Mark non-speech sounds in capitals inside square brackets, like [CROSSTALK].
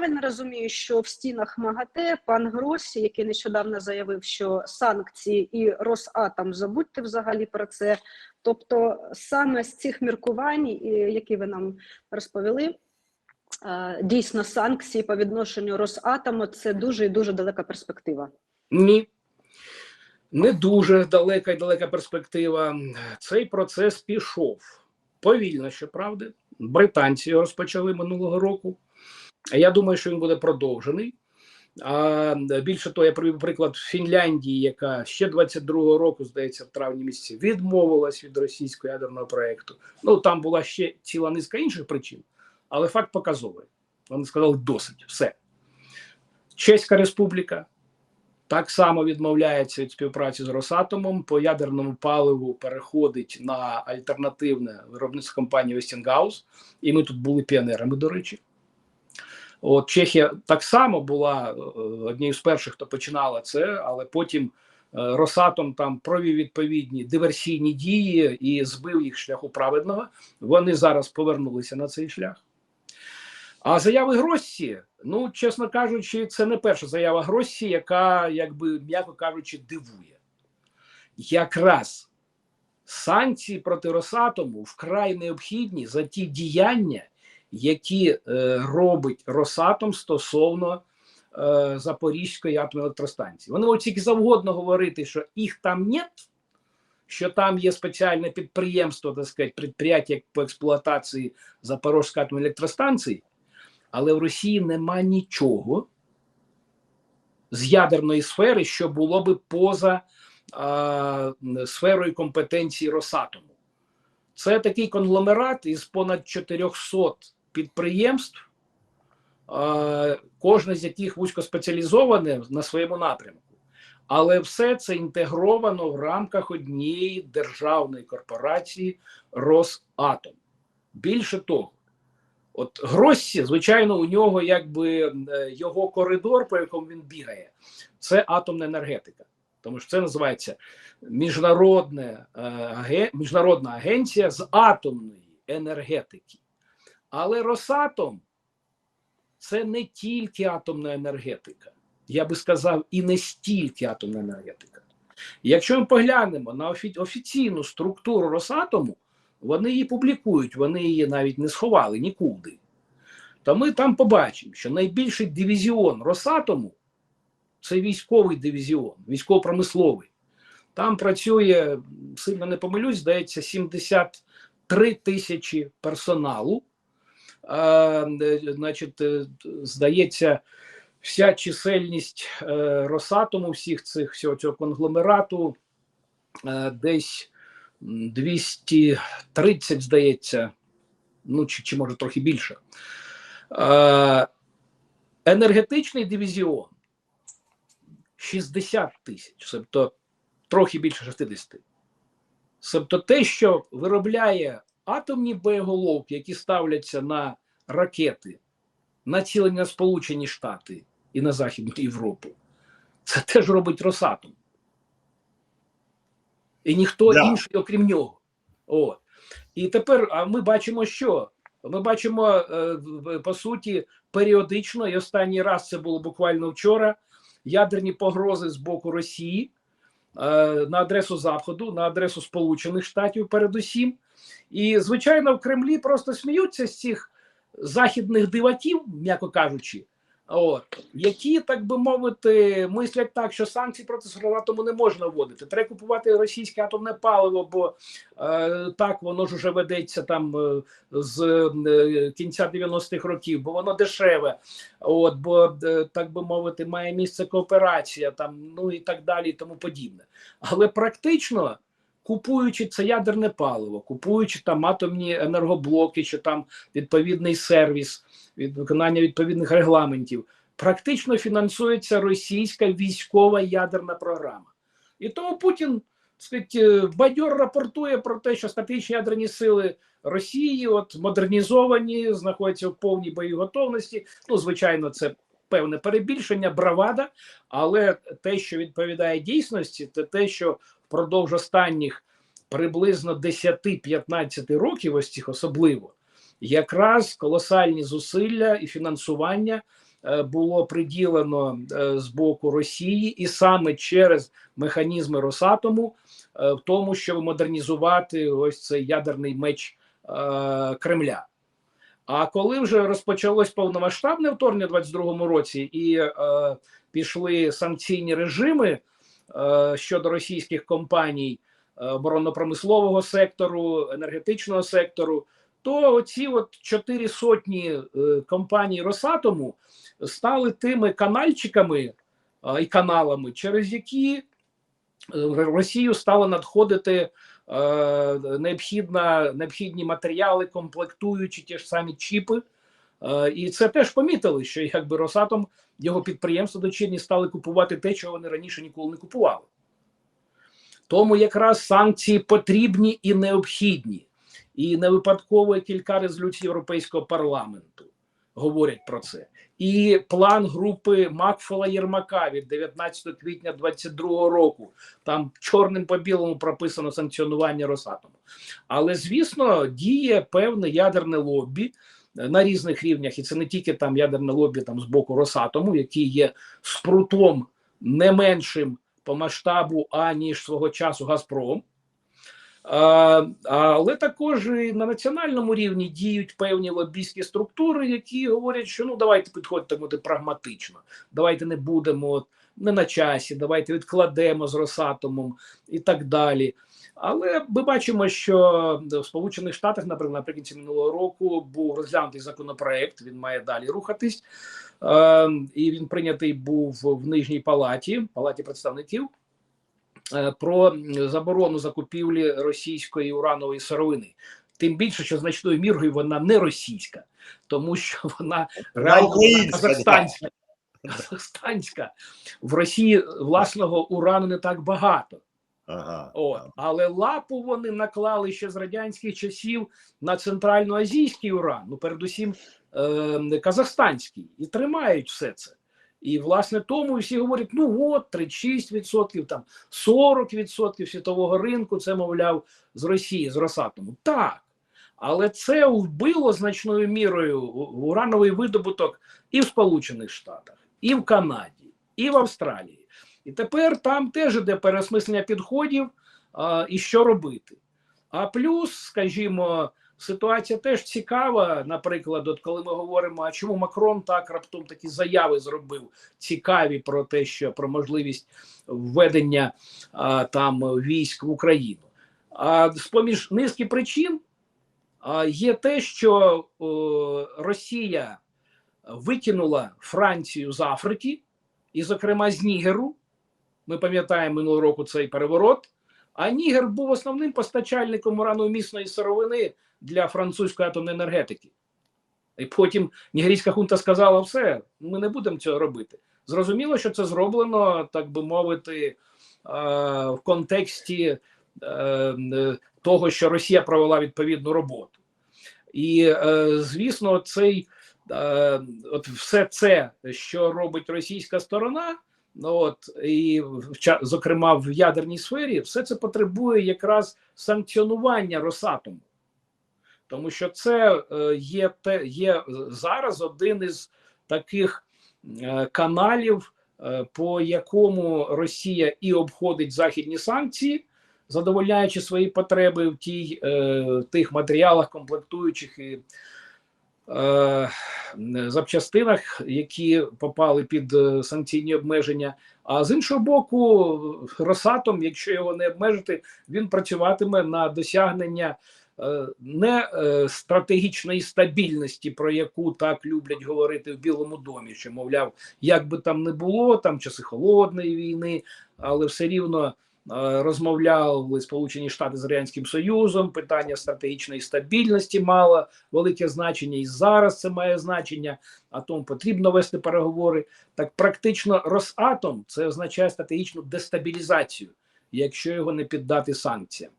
правильно розумію, що в стінах МАГАТЕ пан Гросі, який нещодавно заявив, що санкції і Росатом забудьте взагалі про це. Тобто, саме з цих міркувань, які ви нам розповіли, е, дійсно санкції по відношенню Росатому це дуже і дуже далека перспектива. Ні. Не дуже далека і далека перспектива. Цей процес пішов повільно, щоправда. Британці розпочали минулого року. Я думаю, що він буде продовжений. А більше того, я привів приклад Фінляндії, яка ще 22-го року, здається, в травні місяці відмовилась від російського ядерного проекту. Ну там була ще ціла низка інших причин, але факт показовий. Вони сказали досить, все. Чеська республіка так само відмовляється від співпраці з Росатомом. По ядерному паливу переходить на альтернативне виробництво компанії Westinghouse. І ми тут були піонерами, до речі. От Чехія так само була е, однією з перших, хто починала це, але потім е, Росатом там провів відповідні диверсійні дії і збив їх шляху праведного. Вони зараз повернулися на цей шлях. А заяви Гроссі, ну чесно кажучи, це не перша заява Гроссі, яка, якби м'яко кажучи, дивує. Якраз санкції проти Росатому вкрай необхідні за ті діяння, які е, робить Росатом стосовно е, Запорізької атомної електростанції. Вони можуть тільки завгодно говорити, що їх там нет, що там є спеціальне підприємство, так сказати, підприємство по експлуатації Запорізької атомної електростанції, але в Росії нема нічого з ядерної сфери, що було би поза а, сферою компетенції Росатому. Це такий конгломерат із понад 400 підприємств, кожне з яких вузькоспеціалізоване на своєму напрямку. Але все це інтегровано в рамках однієї державної корпорації Росатом. Більше того, От Гроссі, звичайно, у нього якби е, його коридор, по якому він бігає, це атомна енергетика. Тому що це називається міжнародне, е, міжнародна агенція з атомної енергетики. Але Росатом це не тільки атомна енергетика. Я би сказав, і не стільки атомна енергетика. Якщо ми поглянемо на офі- офіційну структуру Росатому, вони її публікують, вони її навіть не сховали нікуди. То ми там побачимо, що найбільший дивізіон Росатому це військовий дивізіон, військово-промисловий. Там працює, сильно не помилюсь, здається, 73 тисячі персоналу. Значить, здається, вся чисельність е, Росатому, всіх цих всього цього конгломерату, е, десь 230, здається, ну чи, чи може трохи більше. Енергетичний дивізіон 60 тисяч, тобто трохи більше 60. Тобто те, що виробляє атомні боєголовки, які ставляться на ракети, націлені на Сполучені Штати і на Західну Європу, це [LAUGHS] теж робить Росатом. І ніхто Да. інший, окрім нього. От. І тепер а ми бачимо, що ми бачимо е, по суті періодично, і останній раз це було буквально вчора. Ядерні погрози з боку Росії е, на адресу Заходу, на адресу Сполучених Штатів, передусім. І звичайно, в Кремлі просто сміються з цих західних диваків, м'яко кажучи, от, які, так би мовити, мислять так, що санкції проти Саратому не можна вводити. Треба купувати російське атомне паливо, бо е, так воно ж уже ведеться там е, з е, кінця 90-х років, бо воно дешеве. От, бо е, так би мовити, має місце кооперація, там ну і так далі, і тому подібне. Але практично. Купуючи це ядерне паливо, купуючи там атомні енергоблоки, чи там відповідний сервіс від виконання відповідних регламентів, практично фінансується російська військова ядерна програма. І тому Путін сказать, е, бадьор рапортує про те, що стратегічні ядерні сили Росії от модернізовані, знаходяться в повній бойовій готовності. Ну, звичайно, це певне перебільшення, бравада, але те, що відповідає дійсності, це те, що впродовж останніх приблизно 10-15 років, ось цих особливо, якраз колосальні зусилля і фінансування е, було приділено е, з боку Росії, і саме через механізми Росатому, е, в тому, щоб модернізувати ось цей ядерний меч Кремля. А коли вже розпочалось повномасштабне вторгнення в 22-му році і е, пішли санкційні режими щодо російських компаній е, оборонно-промислового сектору, енергетичного сектору, то оці от чотири сотні е, компаній Росатому стали тими канальчиками е, і каналами, через які е, в Росію стало надходити е, необхідна, необхідні матеріали, комплектуючі ті ж самі чіпи. Е, і це теж помітили, що якби Росатом його підприємства дочірні стали купувати те, чого вони раніше ніколи не купували. Тому якраз санкції потрібні і необхідні. І не випадково кілька резолюцій Європейського парламенту говорять про це. І план групи Макфола Єрмака від 19 квітня 2022 року. Там чорним по білому прописано санкціонування Росатому. Але звісно, діє певне ядерне лобі на різних рівнях, і це не тільки там ядерне лобі там з боку Росатому, який є спрутом не меншим по масштабу, аніж свого часу Газпром. Але також і на національному рівні діють певні лобійські структури, які говорять, що ну давайте підходьте прагматично, давайте не будемо не на часі, давайте відкладемо з Росатомом і так далі. Але ми бачимо, що в Сполучених Штатах, наприклад, наприкінці минулого року був розглянутий законопроект. Він має далі рухатись, е, і він прийнятий був в нижній палаті, палаті представників. е, Про заборону закупівлі російської уранової сировини, тим більше, що значною мірою вона не російська, тому що вона реально казахстанська. Казахстанська в Росії власного урану не так багато. Ага. От. Але лапу вони наклали ще з радянських часів на центральноазійський уран, ну передусім е, казахстанський, і тримають все це. І власне тому всі говорять: ну от 36%, там 40% світового ринку, це мовляв з Росії, з Росатому. Так. Але це вбило значною мірою урановий видобуток і в Сполучених Штатах, і в Канаді, і в Австралії. І тепер там теж іде переосмислення підходів а, і що робити. А плюс, скажімо, ситуація теж цікава. Наприклад, от коли ми говоримо, а чому Макрон так раптом такі заяви зробив цікаві про те, що про можливість введення а, там військ в Україну. А з поміж низки причин а, є те, що о, Росія викинула Францію з Африки, і, зокрема, з Нігеру. Ми пам'ятаємо минулого року цей переворот. А Нігер був основним постачальником урановмісної сировини для французької атомної енергетики. І потім нігерійська хунта сказала: все, ми не будемо цього робити. Зрозуміло, що це зроблено, так би мовити, е, в контексті е, того, що Росія провела відповідну роботу. І, е, звісно, цей е, от все це, що робить російська сторона. Ну от і зокрема в ядерній сфері, все це потребує якраз санкціонування Росатому, тому що це е, є те, є зараз один із таких е, каналів, е, по якому Росія і обходить західні санкції, задовольняючи свої потреби в тій в тих матеріалах, комплектуючих і запчастинах, які попали під санкційні обмеження. А з іншого боку, Росатом, якщо його не обмежити, він працюватиме на досягнення не стратегічної стабільності, про яку так люблять говорити в Білому домі, що мовляв, як би там не було, там часи холодної війни, але все рівно. Розмовляли Сполучені Штати з Радянським Союзом, питання стратегічної стабільності мало велике значення, і зараз це має значення. А тому потрібно вести переговори. Так практично Росатом це означає стратегічну дестабілізацію, якщо його не піддати санкціям.